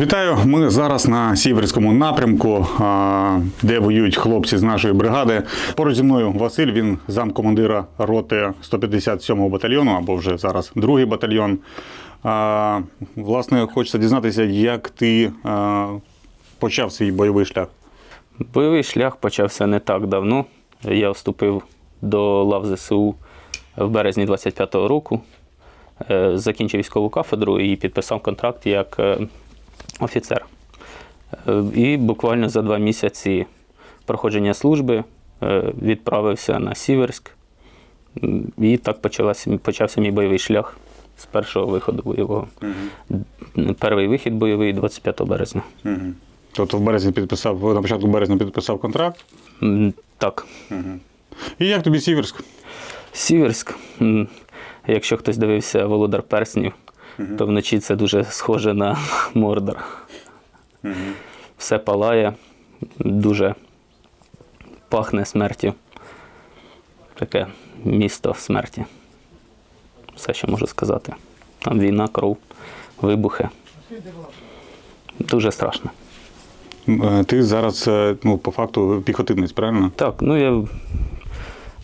Вітаю! Ми зараз на сіверському напрямку, де воюють хлопці з нашої бригади. Поруч зі мною Василь, він замкомандира роти 157-го батальйону, або вже зараз другий батальйон. Власне, хочеться дізнатися, як ти почав свій бойовий шлях. Бойовий шлях почався не так давно. Я вступив до лав ЗСУ в березні 25-го року. Е, Закінчив військову кафедру і підписав контракт як е, офіцер. Е, І буквально за два місяці проходження служби е, відправився на Сіверськ. І так почалася, почався мій бойовий шлях з першого виходу бойового. Перший вихід бойовий 25 березня. Тобто в березні підписав, на початку березня підписав контракт. Так. І як тобі Сіверськ? Сіверськ. Якщо хтось дивився Володар Перснів, то вночі це дуже схоже на Мордор. Все палає, дуже пахне смертю. Таке місто смерті. Все, що можу сказати. Там війна, кров, вибухи. Дуже страшно. Е, Ти зараз, е, ну, по факту, піхотинець, правильно? Так, ну я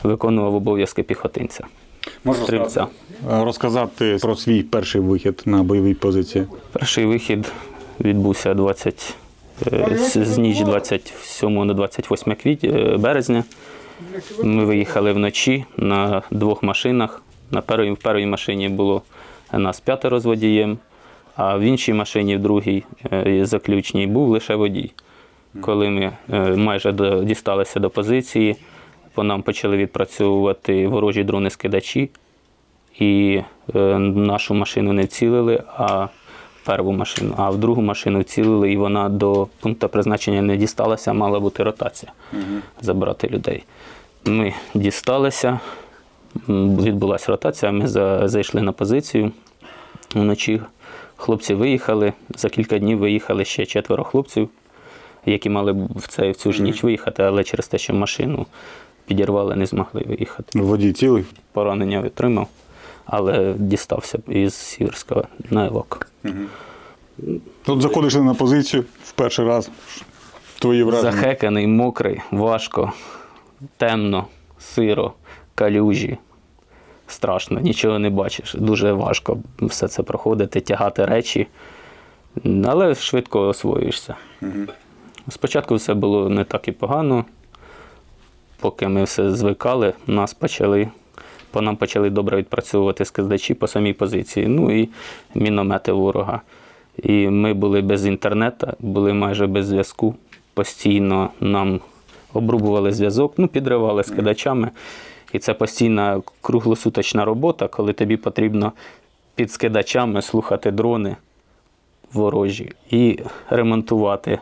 виконував обов'язки піхотинця. Стрільця. Е, Розказати про свій перший вихід на бойовій позиції. Перший вихід відбувся 20, е, з ніч 27 на 28 квіт, е, березня. Ми виїхали вночі на двох машинах. На першій, в першій машині було нас п'ятеро з водієм, а в іншій машині, в другій заключній, був лише водій. Коли ми майже дісталися до позиції, по нам почали відпрацьовувати ворожі дрони-скидачі і е, нашу машину не вцілили, а перву машину, а в другу машину вцілили, і вона до пункту призначення не дісталася, мала бути ротація забрати людей. Ми дісталися, відбулася ротація, ми за- зайшли на позицію. Вночі хлопці виїхали. За кілька днів виїхали ще четверо хлопців, які мали в, цей, в цю ж ніч виїхати, але через те, що машину підірвали, не змогли виїхати Водій цілий. поранення отримав, але дістався із Сіверська на Евак. Тут заходиш на позицію в перший раз. Твої враження. Захеканий, мокрий, важко, темно, сиро, калюжі. Страшно, нічого не бачиш. Дуже важко все це проходити, тягати речі, але швидко освоюєшся. Спочатку все було не так і погано. Поки ми все звикали, нас почали, по нам почали добре відпрацьовувати скидачі по самій позиції, ну і міномети ворога. І ми були без інтернету, були майже без зв'язку. Постійно нам обрубували зв'язок, ну, підривали скидачами. І це постійна круглосуточна робота, коли тобі потрібно під скидачами слухати дрони ворожі і ремонтувати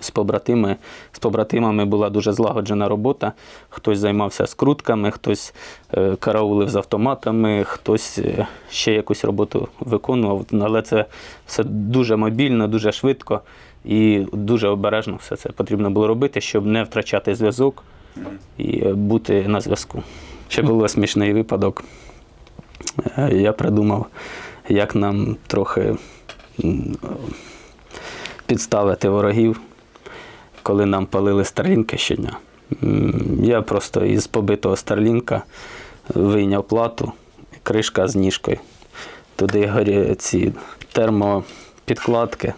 з побратими. З побратимами була дуже злагоджена робота. Хтось займався скрутками, хтось е, караулив з автоматами, хтось е, ще якусь роботу виконував. Але це все дуже мобільно, дуже швидко і дуже обережно все це потрібно було робити, щоб не втрачати зв'язок і е, бути на зв'язку. Ще був смішний випадок. Я придумав, як нам трохи підставити ворогів, коли нам палили старлінки щодня. Я просто із побитого старлінка вийняв плату, кришка з ніжкою. Туди горі ці термопідкладки,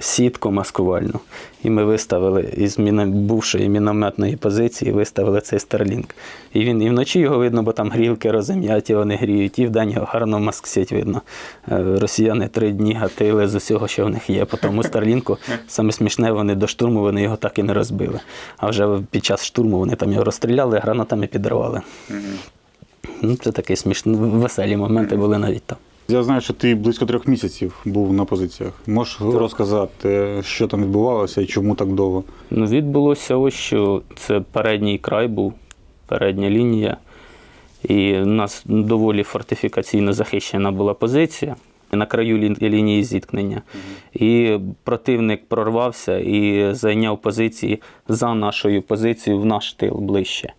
сітку маскувальну. І ми виставили із міно- бувшої мінометної позиції, виставили цей старлінк. І він і вночі його видно, бо там грілки розім'яті, вони гріють, і вдень його гарно масксять видно. Е, Росіяни три дні гатили з усього, що в них є. По тому старлінку саме смішне, вони до штурму вони його так і не розбили. А вже під час штурму вони там його розстріляли, гранатами підривали. Ну, це такі смішні, веселі моменти були навіть там. Я знаю, що ти близько трьох місяців був на позиціях. Можеш розказати, що там відбувалося і чому так довго? Ну, відбулося ось що це передній край був, передня лінія. І у нас доволі фортифікаційно захищена була позиція на краю лін- лінії зіткнення. І противник прорвався і зайняв позиції за нашою позицією в наш тил ближче.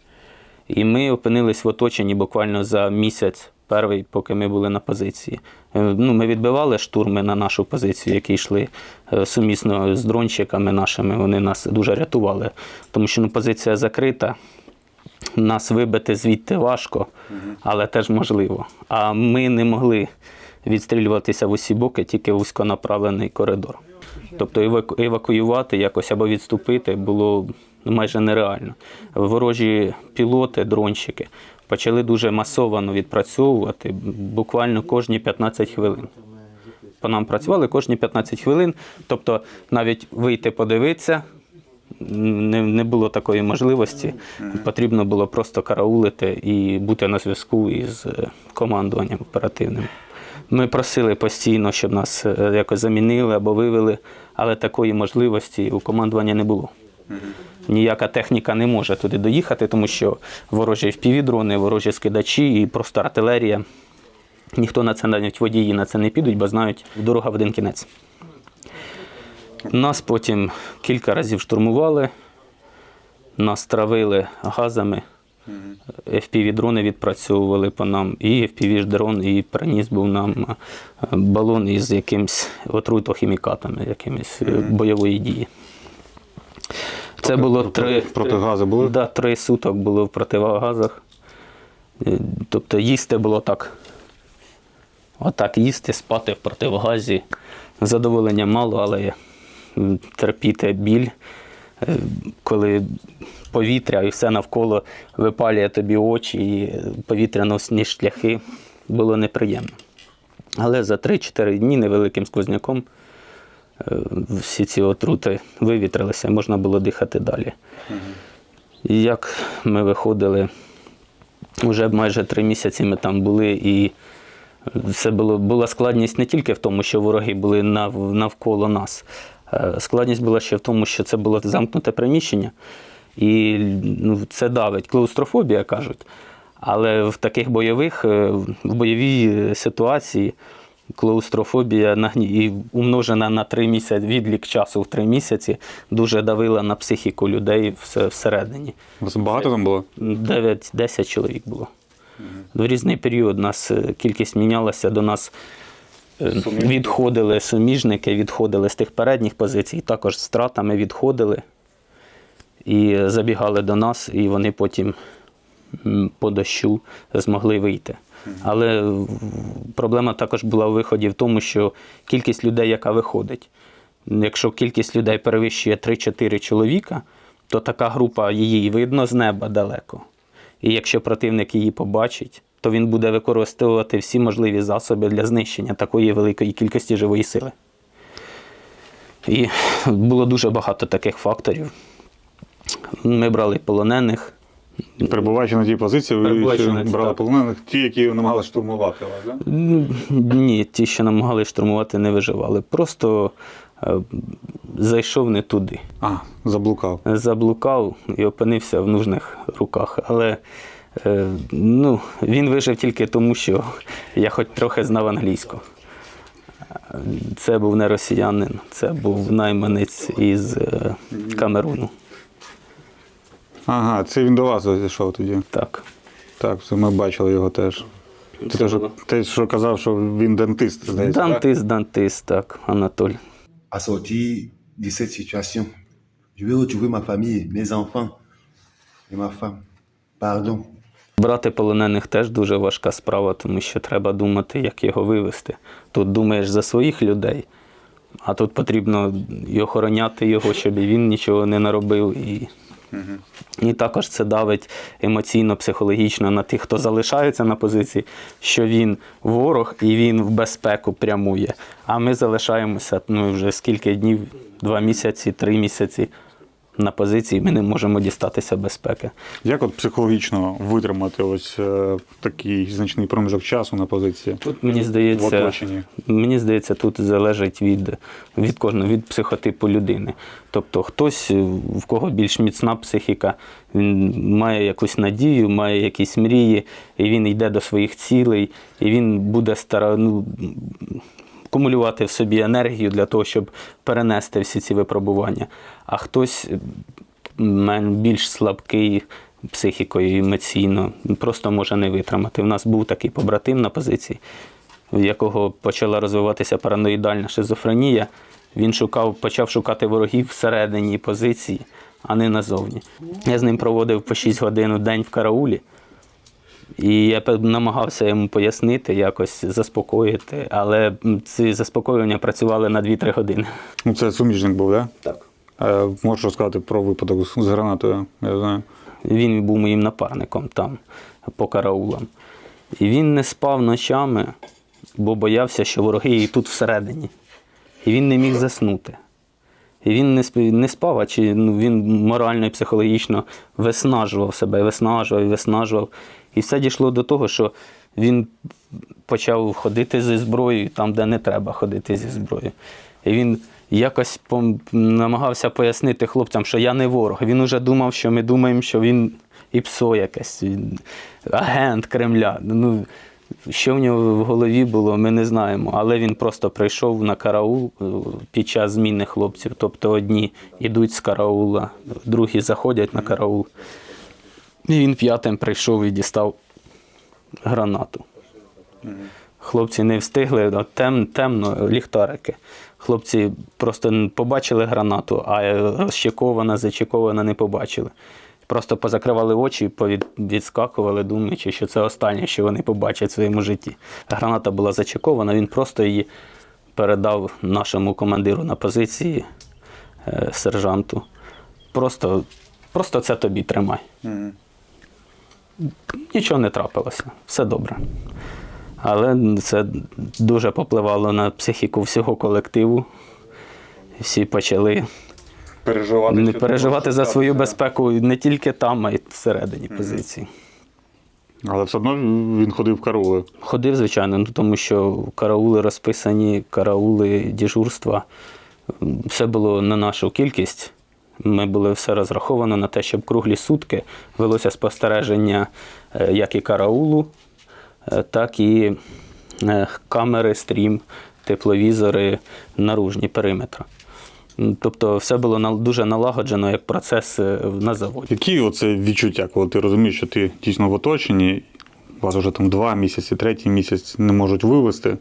І ми опинились в оточенні буквально за місяць перший, поки ми були на позиції. Е, Ну, ми відбивали штурми на нашу позицію, які йшли е, сумісно з дрончиками нашими. Вони нас дуже рятували, тому що ну, позиція закрита. Нас вибити звідти важко, але теж можливо. А ми не могли відстрілюватися в усі боки, тільки вузьконаправлений коридор. Тобто евакуювати якось або відступити було майже нереально. Ворожі пілоти, дронщики почали дуже масово відпрацьовувати буквально кожні 15 хвилин. По нам працювали кожні 15 хвилин, тобто навіть вийти подивитися, не, не було такої можливості. Потрібно було просто караулити і бути на зв'язку із е, командуванням оперативним. Ми просили постійно, щоб нас е, якось замінили або вивели, але такої можливості у командування не було. Ніяка техніка не може туди доїхати, тому що ворожі впівдрони, ворожі скидачі і просто артилерія. Ніхто на це навіть водії на це не підуть, бо знають, дорога в один кінець. Нас потім кілька разів штурмували, нас травили газами. FPV-дрони відпрацьовували по нам, і FPV-дрон, і приніс був нам е, балон із якимось отрутохімікатами, якимось е, бойової дії. Це було три, Протигази були? Да, три суток було в противогазах. Е, Тобто їсти було так. Отак їсти, спати в противогазі. Задоволення мало, але м, терпіти біль, е, коли повітря і все навколо випалює тобі очі, і повітряно-сні шляхи було неприємно. Але за 3-4 дні невеликим сквозняком е, всі ці отрути вивітрилися, можна було дихати далі. І як ми виходили, вже майже три місяці ми там були, і це було, була складність не тільки в тому, що вороги були навколо нас. Е, Складність була ще в тому, що це було замкнуте приміщення, і ну, це давить. Клаустрофобія кажуть. Але в таких бойових, е, в бойовій ситуації клаустрофобія і умножена на три місяці, відлік часу в три місяці, дуже давила на психіку людей всередині. Вас багато там було? 9-10 чоловік було. В різний період нас е, кількість мінялася, до нас е, відходили суміжники, відходили з тих передніх позицій, також з стратами відходили і забігали до нас, і вони потім по дощу змогли вийти. Але проблема також була у виході в тому, що кількість людей, яка виходить, якщо кількість людей перевищує 3-4 чоловіка, то така група її видно з неба далеко. І якщо противник її побачить, то він буде використовувати всі можливі засоби для знищення такої великої кількості живої сили. І було дуже багато таких факторів. Ми брали полонених. Перебуваючи на тій позиції, ви ще на брали так. полонених, ті, які намагалися штурмувати вас, так? Ні, ті, що намагались штурмувати, не виживали. Просто е, зайшов не туди. А, заблукав. заблукав і опинився в нужних руках. Але е, ну, він вижив тільки тому, що я хоч трохи знав англійську. Це був не росіянин, це був найманець із е, Камеруну. Ага, це він до вас зайшов тоді. Так. Так, це ми бачили його теж. Ти Це теж, те, що казав, що він дентист, здається. так? Дантист, дантист, так, Анатоль. à sortir de cette situation. Je vais retrouver ma famille, mes enfants et ma femme. Pardon. Брати полонених теж дуже важка справа, тому що треба думати, як його вивезти. Тут думаєш за своїх людей, а тут потрібно і охороняти його, щоб і він нічого не наробив. І, і також це давить емоційно, психологічно на тих, хто залишається на позиції, що він ворог і він в безпеку прямує. А ми залишаємося ну, вже скільки днів, два місяці, три місяці на позиції, ми не можемо дістатися безпеки. Як от психологічно витримати ось е, такий значний проміжок часу на позиції? Тут мені в здається, оточенні. мені здається, тут залежить від, від кожного, від психотипу людини. Тобто хтось, е, в кого більш міцна психіка, він має якусь надію, має якісь мрії, і він йде до своїх цілей, і він буде стара, ну, кумулювати в собі енергію для того, щоб перенести всі ці випробування. А хтось е, більш слабкий, психікою емоційно, просто може не витримати. У нас був такий побратим на позиції, в якого почала розвиватися параноїдальна шизофренія. Він шукав, почав шукати ворогів всередині позиції, а не назовні. Я з ним проводив по 6 годин у день в караулі. І я намагався йому пояснити, якось заспокоїти, але ці заспокоювання працювали на 2-3 години. Ну, це суміжник був, так? Так. Е, можеш розказати про випадок з гранатою, я знаю. Він був моїм напарником там по караулам. І він не спав ночами, бо боявся, що вороги і тут всередині. І він не міг заснути. І він не спів- не спав, а чи ну, він морально і психологічно виснажував себе, виснажував і виснажував. І все дійшло до того, що він почав ходити зі зброєю там, де не треба ходити зі зброєю. І він якось намагався пояснити хлопцям, що я не ворог. Він уже думав, що ми думаємо, що він і псо якесь, агент Кремля. Ну, що в нього в голові було, ми не знаємо. Але він просто прийшов на караул е, під час зміни хлопців. Тобто одні йдуть з караула, другі заходять на караул. І він п'ятим прийшов і дістав гранату. Хлопці не встигли, тем, темно, ліхтарики. Хлопці просто побачили гранату, а е, розчекована, зачекована не побачили. Просто позакривали очі, повід, відскакували, думаючи, що це останнє, що вони побачать в своєму житті. Граната була зачекована, він просто її передав нашому командиру на позиції, е, сержанту. Просто, просто це тобі тримай. Нічого не трапилося, все добре. Але це дуже попливало на психіку всього колективу. Всі почали Переживати, не переживати за свою безпеку не тільки там, а й всередині позиції. Але все одно він ходив в караули. Ходив, звичайно, ну, тому що караули розписані, караули, дежурства. Все було на нашу кількість. Ми були все розраховано на те, щоб круглі сутки велося спостереження е, як і караулу, е, так і е, камери, стрім, тепловізори, наружні периметри. Тобто все було дуже налагоджено як процес на заводі. Які оце відчуття, коли ти розумієш, що ти дійсно в оточенні, вас вже там два місяці, третій місяць не можуть вивезти.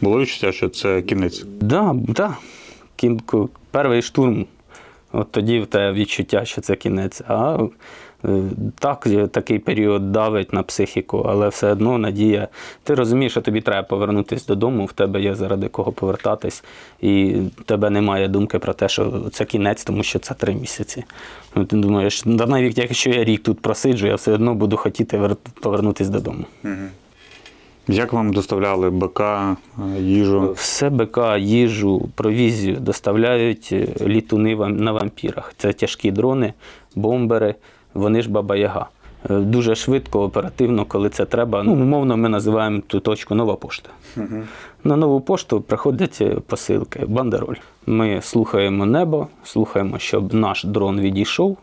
Було відчуття, що це кінець. Да, да. Перший штурм. От тоді в тебе відчуття, що це кінець. А е, так, такий період давить на психіку, але все одно надія. Ти розумієш, що тобі треба повернутися додому, в тебе є заради кого повертатись, і в тебе немає думки про те, що це кінець, тому що це три місяці. Ну, Ти думаєш, навіть якщо я рік тут просиджу, я все одно буду хотіти повернутися додому. Як вам доставляли БК, е, їжу? Все БК, їжу, провізію доставляють е, літуни на вампірах. Це тяжкі дрони, бомбери, вони ж баба-яга. Е, Дуже швидко, оперативно, коли це треба. Ну, умовно, ми називаємо ту точку нова пошта. На нову пошту приходять посилки, бандероль. Ми слухаємо небо, слухаємо, щоб наш дрон відійшов,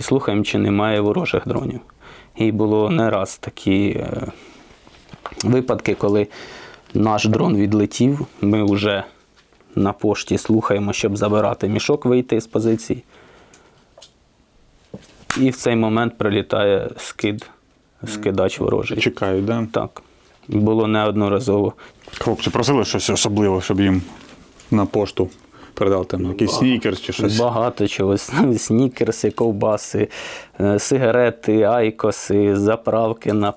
і слухаємо, чи немає ворожих дронів. І було не раз такі випадки, коли наш дрон відлетів, ми вже на пошті слухаємо, щоб забирати мішок, вийти з позиції. І в цей момент прилітає скид, скидач ворожий. Чекають, да? Так. Було неодноразово. Хлопці просили щось особливе, щоб їм на пошту передали там якийсь снікерс чи щось. Багато чогось. Снікерси, ковбаси, е, сигарети, айкоси, заправки на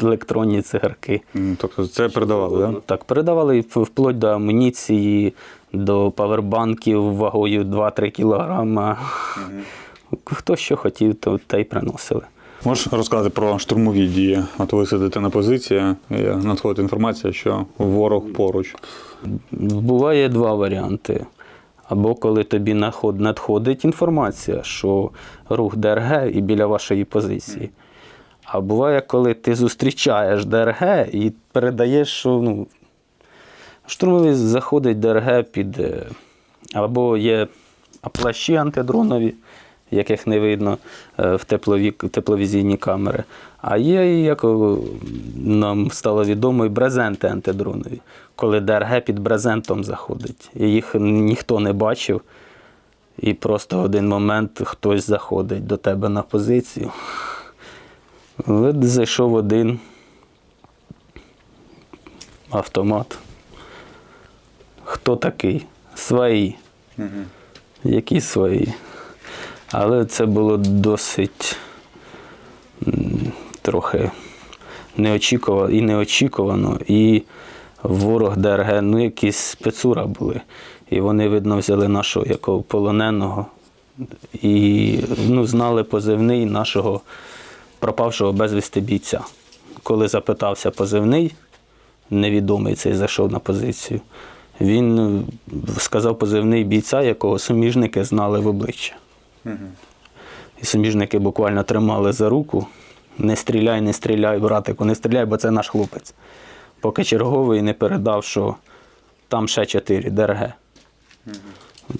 електронні цигарки. Тобто це передавали, так? Да? Так, передавали вплоть до амуніції, до павербанків вагою 2-3 кілограма. Хто що хотів, то те й приносили. Можеш розказати про штурмові дії? От ви сидите на позиції, і надходить інформація, що ворог поруч. Буває два варіанти. Або коли тобі надходить інформація, що рух ДРГ і біля вашої позиції. А буває, коли ти зустрічаєш ДРГ і передаєш, що ну, штурмовий заходить ДРГ під. Або є плащі антидронові, яких не видно е, в теплові, тепловізійні камери. А є, як нам стало відомо, і брезенти антидронові, коли ДРГ під брезентом заходить. І їх ніхто не бачив. І просто в один момент хтось заходить до тебе на позицію. От зайшов один автомат. Хто такий? Свої. Які свої? Але це було досить трохи неочікувано і неочікувано. І ворог ДРГ, ну якісь спецура були. І вони, видно, взяли нашого якого полоненого і ну, знали позивний нашого пропавшого безвісти бійця. Коли запитався позивний, невідомий цей зайшов на позицію, він е, сказав позивний бійця, якого суміжники знали в обличчя. І суміжники буквально тримали за руку. Не стріляй, не стріляй, братику, не стріляй, бо це наш хлопець. Поки черговий не передав, що там ще чотири ДРГ.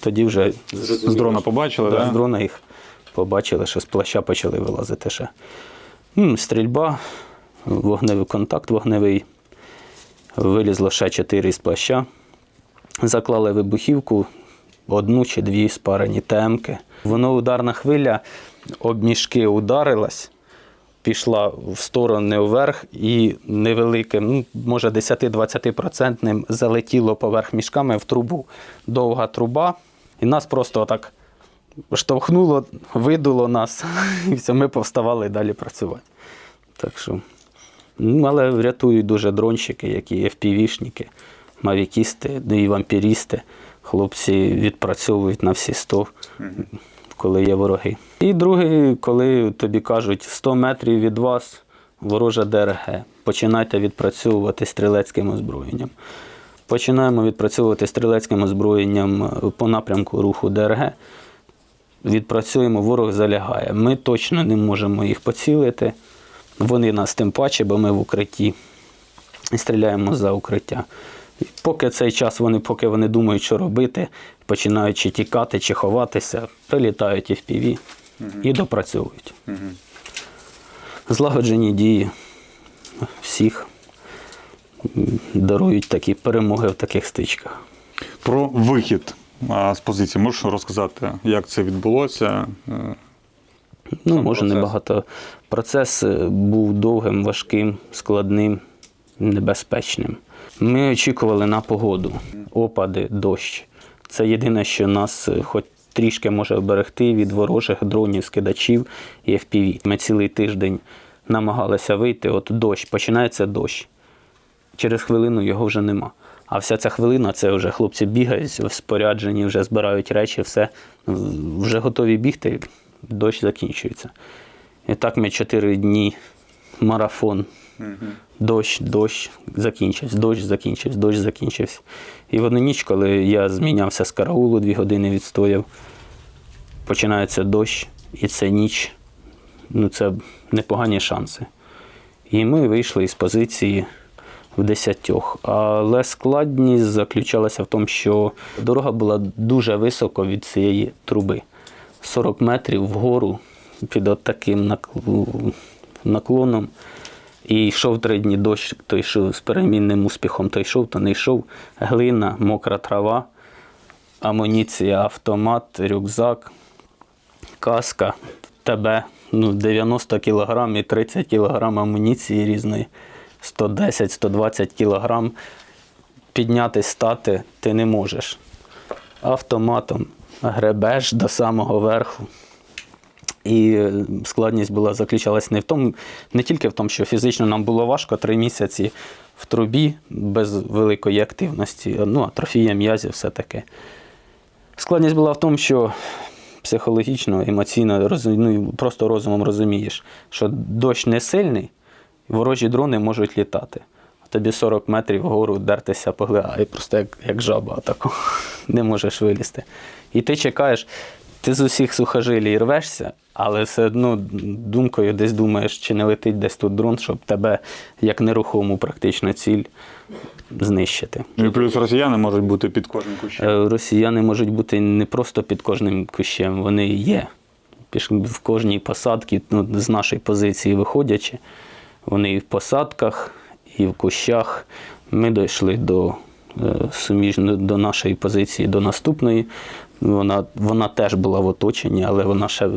Тоді вже З дрона побачили, да, так? з дрона їх побачили, що з плаща почали вилазити ще. М, Стрільба, вогневий контакт вогневий. Вилізло ще чотири з плаща. Заклали вибухівку, одну чи дві спарені темки. Воно ударна хвиля, об мішки ударилась, пішла в сторони вверх і невеликим, ну, може 10-20% залетіло поверх мішками в трубу. Довга труба, і нас просто так штовхнуло, видуло нас, і все, ми повставали далі працювати. Так що, ну, але врятують дуже дронщики, які FPV-шники, мавікісти, ну і вампірісти. Хлопці відпрацьовують на всі 100, коли є вороги. І другий, коли тобі кажуть 100 метрів від вас ворожа ДРГ, починайте відпрацьовувати стрілецьким озброєнням. Починаємо відпрацьовувати стрілецьким озброєнням по напрямку руху ДРГ. Відпрацюємо, ворог залягає. Ми точно не можемо їх поцілити. Вони нас тим паче, бо ми в укритті і стріляємо за укриття. І поки цей час вони, поки вони думають, що робити, починають чи тікати, чи ховатися, прилітають FPV і допрацьовують. Злагоджені дії всіх дарують такі перемоги в таких стичках. Про вихід з позиції можеш розказати, як це відбулося? Е, Ну, Сам може, процес. небагато. Процес е, був довгим, важким, складним, небезпечним. Ми очікували на погоду, опади, дощ. Це єдине, що нас е, хоч трішки може оберегти від ворожих дронів, скидачів і FPV. Ми цілий тиждень намагалися вийти, от дощ, починається дощ. Через хвилину його вже нема. А вся ця хвилина це вже хлопці бігають в спорядженні, вже збирають речі, все вже готові бігти, дощ закінчується. І так ми чотири дні марафон. Дощ, дощ закінчився, дощ закінчився, дощ закінчився. І в одну ніч, коли я змінявся з караулу, дві години відстояв, починається дощ, і це ніч. Ну, це непогані шанси. І ми вийшли із позиції в десятьох. Але складність заключалася в тому, що дорога була дуже високо від цієї труби. 40 метрів вгору під от таким наклоном. І йшов три дні дощ, то йшов з перемінним успіхом, то йшов, то не йшов. Глина, мокра трава, амуніція, автомат, рюкзак, каска, тебе ну, 90 кг і 30 кг амуніції різної, 110-120 кг. Підняти, стати ти не можеш. Автоматом гребеш до самого верху. І е, складність була заключалась не в тому, не тільки в тому, що фізично нам було важко три місяці в трубі без великої активності, ну, атрофія м'язів, все таке. Складність була в тому, що психологічно, емоційно, ну, просто розумом розумієш, що дощ не сильний, ворожі дрони можуть літати. Тобі 40 метрів вгору дертися поглядає, просто як, як жаба тако. не можеш вилізти. І ти чекаєш, ти з усіх сухожилій рвешся, але все одно думкою десь думаєш, чи не летить десь тут дрон, щоб тебе як нерухому практично ціль знищити. Ну і плюс росіяни можуть бути під кожним кущем. Е, Росіяни можуть бути не просто під кожним кущем, вони є. В кожній посадці, ну, з нашої позиції виходячи, вони і в посадках, і в кущах. Ми дійшли до е, до нашої позиції, до наступної. Вона, вона теж була в оточенні, але вона ще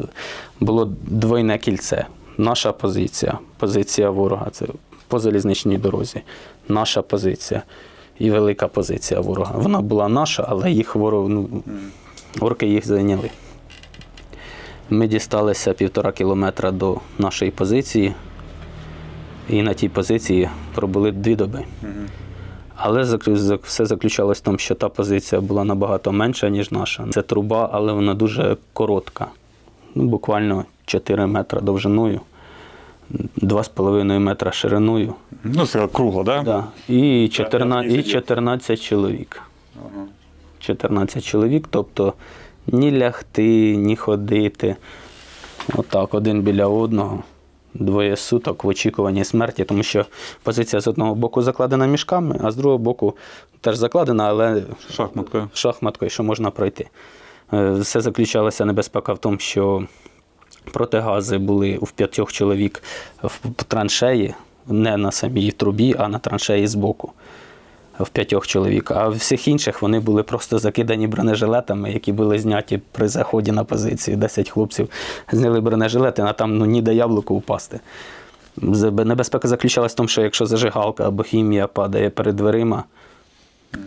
було двойне кільце. Наша позиція, позиція ворога це по залізничній дорозі. Наша позиція і велика позиція ворога. Вона була наша, але їх ворог, ну, орки їх зайняли. Ми дісталися півтора кілометра до нашої позиції, і на тій позиції пробули дві доби. Але все заключалось в тому, що та позиція була набагато менша, ніж наша. Це труба, але вона дуже коротка. Ну, буквально 4 метри довжиною, 2,5 метра шириною. Ну, це кругло, так? Да? Да. І, 14, і 14 чоловік. 14 чоловік, тобто ні лягти, ні ходити. Отак, один біля одного. Двоє суток в очікуванні смерті, тому що позиція з одного боку закладена мішками, а з другого боку теж закладена, але Шахматкою. шахматкою, що можна пройти. Е, Все заключалася небезпека в тому, що протигази були у п'ятьох чоловік в траншеї, не на самій трубі, а на траншеї збоку. В п'ятьох чоловік. А всіх інших вони були просто закидані бронежилетами, які були зняті при заході на позицію. Десять хлопців зняли бронежилети, а там ну, ніде яблуко упасти. Небезпека заключалась в тому, що якщо зажигалка або хімія падає перед дверима,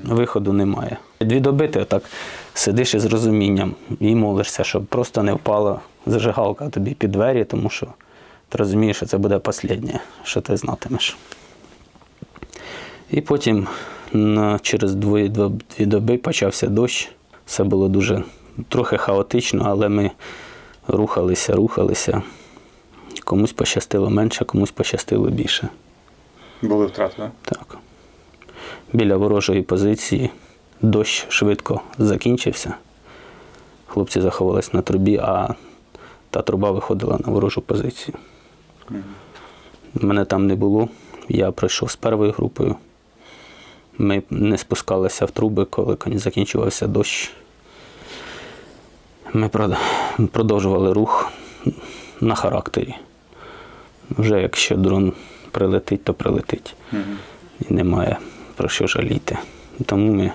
виходу немає. Дві доби ти отак сидиш із розумінням і молишся, щоб просто не впала зажигалка тобі під двері, тому що ти розумієш, що це буде останнє, що ти знатимеш. І потім на, через дво- дві доби почався дощ. Все було дуже трохи хаотично, але ми рухалися, рухалися. Комусь пощастило менше, комусь пощастило більше. Були втрати, так? Так. Біля ворожої позиції дощ швидко закінчився. Хлопці заховались на трубі, а та труба виходила на ворожу позицію. Мене там не було. Я пройшов з першою групою. Ми не спускалися в труби, коли закінчувався дощ. Ми продовжували рух на характері. Вже якщо дрон прилетить, то прилетить. І немає про що жаліти. Тому ми,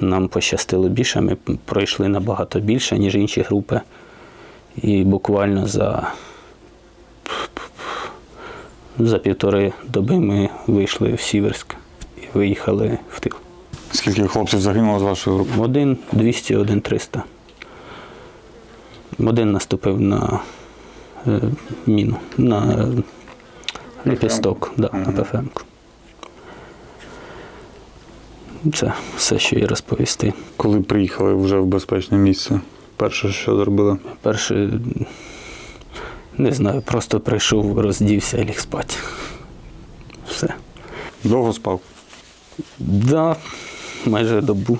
нам пощастило більше, ми пройшли набагато більше, ніж інші групи. І буквально за, за півтори доби ми вийшли в Сіверськ виїхали в тил. Скільки хлопців загинуло з вашої групи? Один 200, один 300. Один наступив на е, міну, на е, ліпісток, да, на ПФМ. Це все, що є розповісти. Коли приїхали вже в безпечне місце, перше, що зробили? Перше, не знаю, просто прийшов, роздівся і ліг спати. Все. Довго спав? Да, майже добу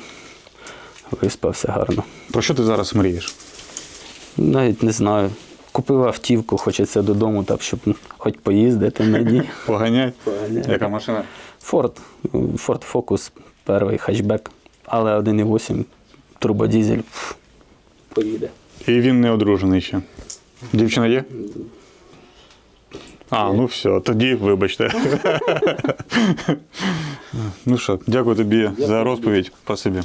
виспався гарно. Про що ти зараз мрієш? Навіть не знаю. Купив автівку, хочеться додому, так, щоб хоч поїздити на ній. Поганять? Поганять. Яка машина? Форд, Ford Focus, перший хетчбек, але 1,8 турбодізель. Поїде. І він не одружений ще. Дівчина є? А, ну все, тоді вибачте. ну що, дякую тобі за розповідь. Спасибі.